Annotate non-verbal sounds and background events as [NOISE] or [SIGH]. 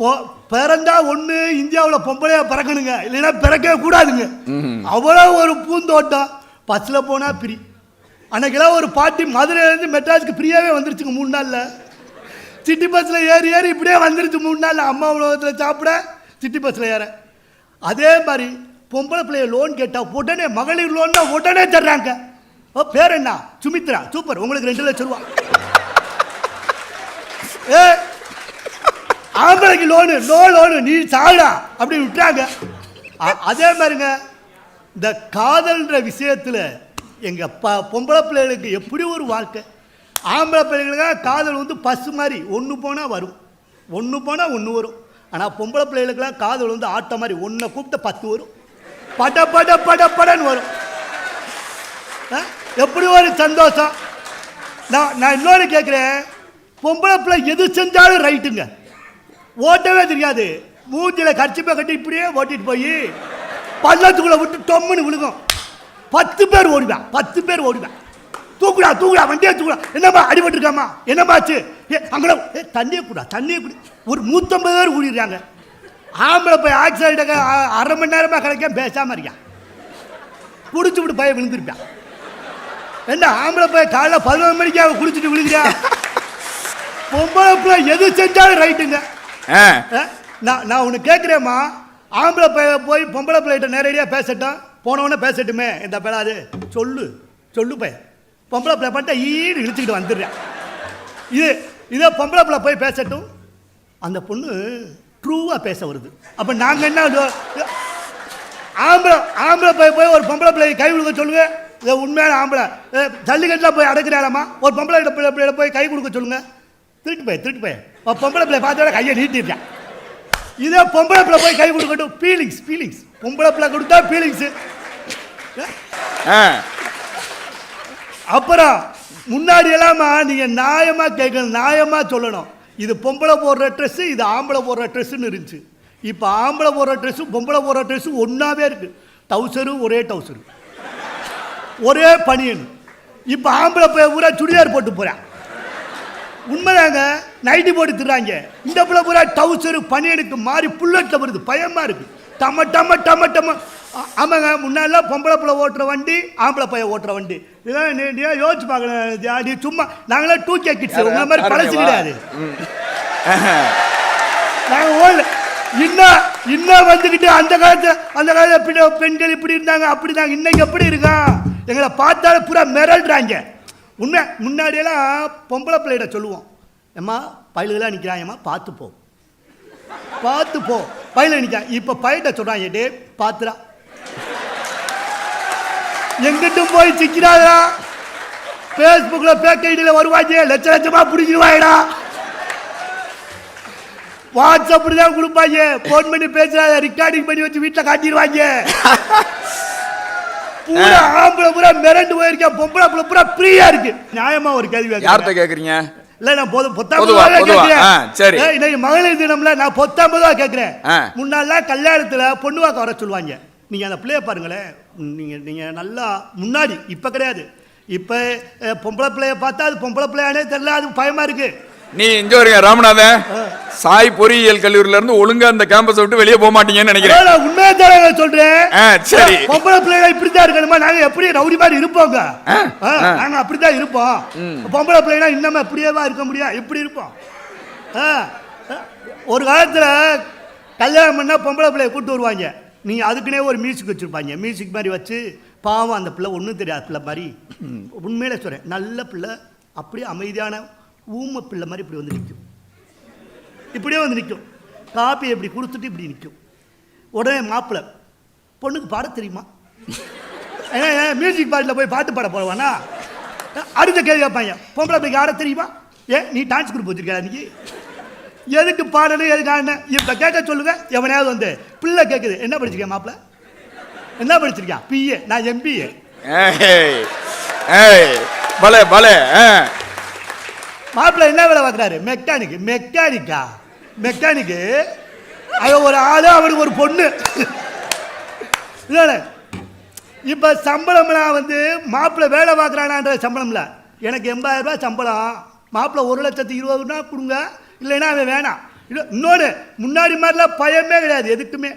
பொ பிறந்தா ஒன்று இந்தியாவில் பொம்பளையா பிறக்கணுங்க. இல்லைன்னா பிறக்கவே கூடாதுங்க. அவ்வளோ ஒரு பூந்தோட்டம். பஸ்ஸில் போனால் ஃப்ரீ அன்னைக்கெல்லாம் ஒரு பாட்டி மதுரையிலேருந்து மெட்ராஸுக்கு ஃப்ரீயாகவே வந்துருச்சுங்க மூணு நாளில். சிட்டி பஸ்ஸில் ஏறி ஏறி இப்படியே வந்துருச்சு மூணு நாள் அம்மா உலகத்தில் சாப்பிட சிட்டி பஸ்ஸில் ஏற. அதே மாதிரி பொம்பளை பிள்ளைய லோன் கேட்டால் உடனே மகளிர் லோன்னா உடனே தர்றாங்க. ஓ பேர் என்ன? சுமித்ரா. சூப்பர். உங்களுக்கு ரெண்டு லட்சம் ரூபா. ஏ ஆம்பளைக்கு லோனு நோ லோனு நீ சாடா அப்படின்னு விட்டாங்க அதே மாதிரிங்க இந்த காதல்ன்ற விஷயத்தில் எங்கள் ப பொம்பளை பிள்ளைகளுக்கு எப்படி ஒரு வாழ்க்கை? ஆம்பளை பிள்ளைகளுக்காக காதல் வந்து பசு மாதிரி ஒன்று போனால் வரும். ஒன்று போனால் ஒன்று வரும். ஆனால் பொம்பளை பிள்ளைகளுக்கெல்லாம் காதல் வந்து ஆட்டம் மாதிரி ஒன்றை கூப்பிட்டு பத்து வரும். பட பட பட படன்னு வரும். ஆ? எப்படி ஒரு சந்தோஷம்? நான் நான் இன்னொன்று கேட்குறேன் பொம்பளை பிள்ளை எது செஞ்சாலும் ரைட்டுங்க ஓட்டவே தெரியாது. மூஞ்சில கர்ச்சிப்பை கட்டி இப்படியே ஓட்டிட்டு போய் பள்ளத்துக்குள்ள விட்டு டொம்முன்னு விழுகும். பத்து பேர் ஓடுவேன் பத்து பேர் ஓடுவேன். தூக்குடா தூக்குடா வண்டியை தூக்குடா. என்னம்மா அடிபட்டு இருக்காமா என்னம்மாச்சு ஏ அங்கே ஏ தண்ணியை கூடா தண்ணியை குடி. ஒரு நூற்றம்பது பேர் கூடிடுறாங்க ஆம்பளை போய் ஆக்சிடென்ட் அரை மணி நேரமாக கிடைக்க பேசாமல் இருக்கான் குடிச்சு விட்டு பையன் விழுந்திருப்பான். என்ன ஆம்பளை போய் காலைல பதினொரு மணிக்கு அவன் குடிச்சிட்டு விழுகிறா பொம்பளை பிள்ளை எது செஞ்சாலும் ரைட்டுங்க நான் நான் ஒன்று கேட்குறேம்மா ஆம்பளை பைய போய் பொம்பளை பிள்ளைகிட்ட நேரடியாக பேசட்டும். போனவொடனே பேசட்டுமே இந்த பெடாது சொல்லு சொல்லு பையன். பொம்பளை பிள்ளை பண்ணிட்டு ஈடு இழுத்துக்கிட்டு வந்துடுறேன். இது இதே பொம்பளை பிள்ளை போய் பேசட்டும். அந்த பொண்ணு ட்ரூவாக பேச வருது. அப்போ நாங்கள் என்ன ஆம்பளை ஆம்பளை போய் போய் ஒரு பொம்பளை பிள்ளை கை கொடுக்க சொல்லுங்க. இதை உண்மையான ஆம்பளை. ஏ, ஜல்லிக்கட்டில் போய் அடக்கிறாளாமா ஒரு பொம்பளை கிட்ட பிள்ளை பிள்ளையில போய் கை கொடுக்க சொல்லுங்கள் திருட்டு போய் திருட்டு போய். பொம்பளை பிள்ளை பார்த்தோட கையை நீட்டிருக்கேன் இதே பொம்பளை பிள்ளை போய் கை கொடுக்கட்டும். ஃபீலிங்ஸ் ஃபீலிங்ஸ் பொம்பளை பிள்ளை கொடுத்தா ஃபீலிங்ஸு. அப்புறம் முன்னாடி எல்லாமா நீங்கள் நியாயமாக கேட்கணும் நியாயமாக சொல்லணும். இது பொம்பளை போடுற ட்ரெஸ்ஸு இது ஆம்பளை போடுற ட்ரெஸ்ஸுன்னு இருந்துச்சு. இப்போ ஆம்பளை போடுற ட்ரெஸ்ஸு பொம்பளை போடுற ட்ரெஸ்ஸு ஒன்றாவே இருக்கு. டவுசரும் ஒரே டவுசரு ஒரே பனியன். இப்போ ஆம்பளை போய் பூரா சுடிதார் போட்டு போகிறான் உண்மைதாங்க நைட்டி போட்டு திர்றாங்க இந்த பிள்ளை பூரா டவுசரு பனியனுக்கு மாறி புல்லட்டில் வருது. பயமா இருக்கு. டம டம டம டம ஆமாங்க முன்னாடிலாம் பொம்பளை பிள்ளை ஓட்டுற வண்டி ஆம்பளை பையன் ஓட்டுற வண்டி. இதெல்லாம் நீ நீ யோசிச்சு பார்க்கணும். நீ சும்மா நாங்களாம் டூ கே கிட்ஸ் உங்களை மாதிரி பழசு கிடையாது. [LAUGHS] நாங்க ஓடல. இன்னும் இன்னும் வந்துக்கிட்டு அந்த காலத்துல அந்த காலத்துல பெண்கள் இப்படி இருந்தாங்க அப்படி இருந்தாங்க இன்னைக்கு எப்படி இருக்கான்? எங்களை பார்த்தாலும் பூரா மிரள்றாங்க. உண்மை முன்னாடியெல்லாம் பொம்பளை பிள்ளைகிட்ட சொல்லுவோம். ஏம்மா பயிலுகளாக நிற்கிறாங்கம்மா பார்த்து போ. பார்த்து போ. பயில நிற்கிறான் இப்போ பயிட்ட சொல்கிறான் டே பார்த்துடா. எங்கிட்டும் போய் சிக்கிறாதா ஃபேஸ்புக்கில் பேக் ஐடியில் வருவாங்க லட்ச லட்சமாக பிடிச்சிருவாயிடா. வாட்ஸ்அப் தான் கொடுப்பாங்க ஃபோன் பண்ணி பேசுகிறாங்க ரெக்கார்டிங் பண்ணி வச்சு வீட்டில் காட்டிடுவாங்க பூரா ஆம்பளை பூரா மிரண்டு போயிருக்கேன். பொம்பளை பிள்ளை பூரா ஃப்ரீயா இருக்கு. நியாயமா ஒரு கேள்வி யார்கிட்ட கேக்குறீங்க இல்ல நான் போதும் பொதுவா, பொத்தாம்பதுவா பொதுவா. கேட்கிறேன். ஆ, சரி. இன்னைக்கு மகளிர் தினம்ல நான் பொத்தாம்பதுவா கேட்கிறேன். ஆ. முன்னாடிலாம் கல்யாணத்துல பொண்ணு வாக்க வர சொல்லுவாங்க. நீங்க அந்த பிள்ளைய பாருங்களேன். நீங்க நீங்க நல்லா முன்னாடி இப்ப கிடையாது. இப்ப பொம்பளை பிள்ளைய பார்த்தா அது பொம்பளை பிள்ளையானே தெரியல அது பயமா இருக்கு. நீ இங்க வருங்க ராமநாதன் சாய் பொறியியல் கல்லூரியில இருந்து ஒழுங்கா அந்த கேம்பஸ் விட்டு வெளியே போக மாட்டீங்கன்னு நினைக்கிறேன். உண்மையா தானே சொல்றேன்? சரி. பொம்பளை பிள்ளைங்க இப்படித்தான் இருக்கணுமா? நாங்க எப்படி ரவுடி மாதிரி இருப்போங்க. ஆ. நாங்க அப்படித்தான் இருப்போம். பொம்பளை பிள்ளைங்க இன்னமும் இப்படியேவா இருக்க முடியும்? எப்படி இருப்போம். ஒரு காலத்துல கல்யாணம் பண்ணா பொம்பளை பிள்ளைய கூட்டு வருவாங்க. நீங்க அதுக்குன்னே ஒரு மியூசிக் வச்சிருப்பாங்க. மியூசிக் மாதிரி வச்சு பாவம் அந்த பிள்ளை ஒன்றும் தெரியாது பிள்ளை மாதிரி. உண்மையில சொல்றேன் நல்ல பிள்ளை அப்படியே அமைதியான ஊமை பிள்ளை மாதிரி இப்படி வந்து நிற்கும் இப்படியே வந்து நிற்கும் காப்பி இப்படி கொடுத்துட்டு இப்படி நிற்கும் உடனே மாப்பிள்ளை பொண்ணுக்கு பாட தெரியுமா? ஏன் மியூசிக் பாட்டில் போய் பாட்டு பாட போடுவானா அடுத்த கேள்வி கேட்பாங்க பொம்பளை பிள்ளைக்கு ஆட தெரியுமா? ஏன் நீ டான்ஸ் குரூப் வச்சிருக்கா நீ எதுக்கு பாடணும் எதுக்கு ஆடணும்? இப்போ கேட்க சொல்லுங்க எவனையாவது வந்து. பிள்ளை கேட்குது என்ன படிச்சிருக்கேன் மாப்பிள்ள? என்ன படிச்சிருக்கியா? பிஏ நான் எம்பிஏ ஏய் ஏய் பலே பலே ஆ. மாப்பிள்ளை என்ன வேலை பார்க்குறாரு? மெக்கானிக் மெக்கானிக்கா மெக்கானிக்கு அவன் ஒரு ஆளு அவனுக்கு ஒரு பொண்ணு. இல்லை இப்போ சம்பளம்லாம் வந்து மாப்பிள்ளை வேலை பார்க்குறானான்ற சம்பளம்ல. எனக்கு எண்பாயிரரூபா சம்பளம். மாப்பிள்ளை ஒரு லட்சத்து இருபது ரூபா கொடுங்க. இல்லைன்னா அவன் வேணாம். இன்னொன்று முன்னாடி மாதிரிலாம் பயமே கிடையாது எதுக்குமே.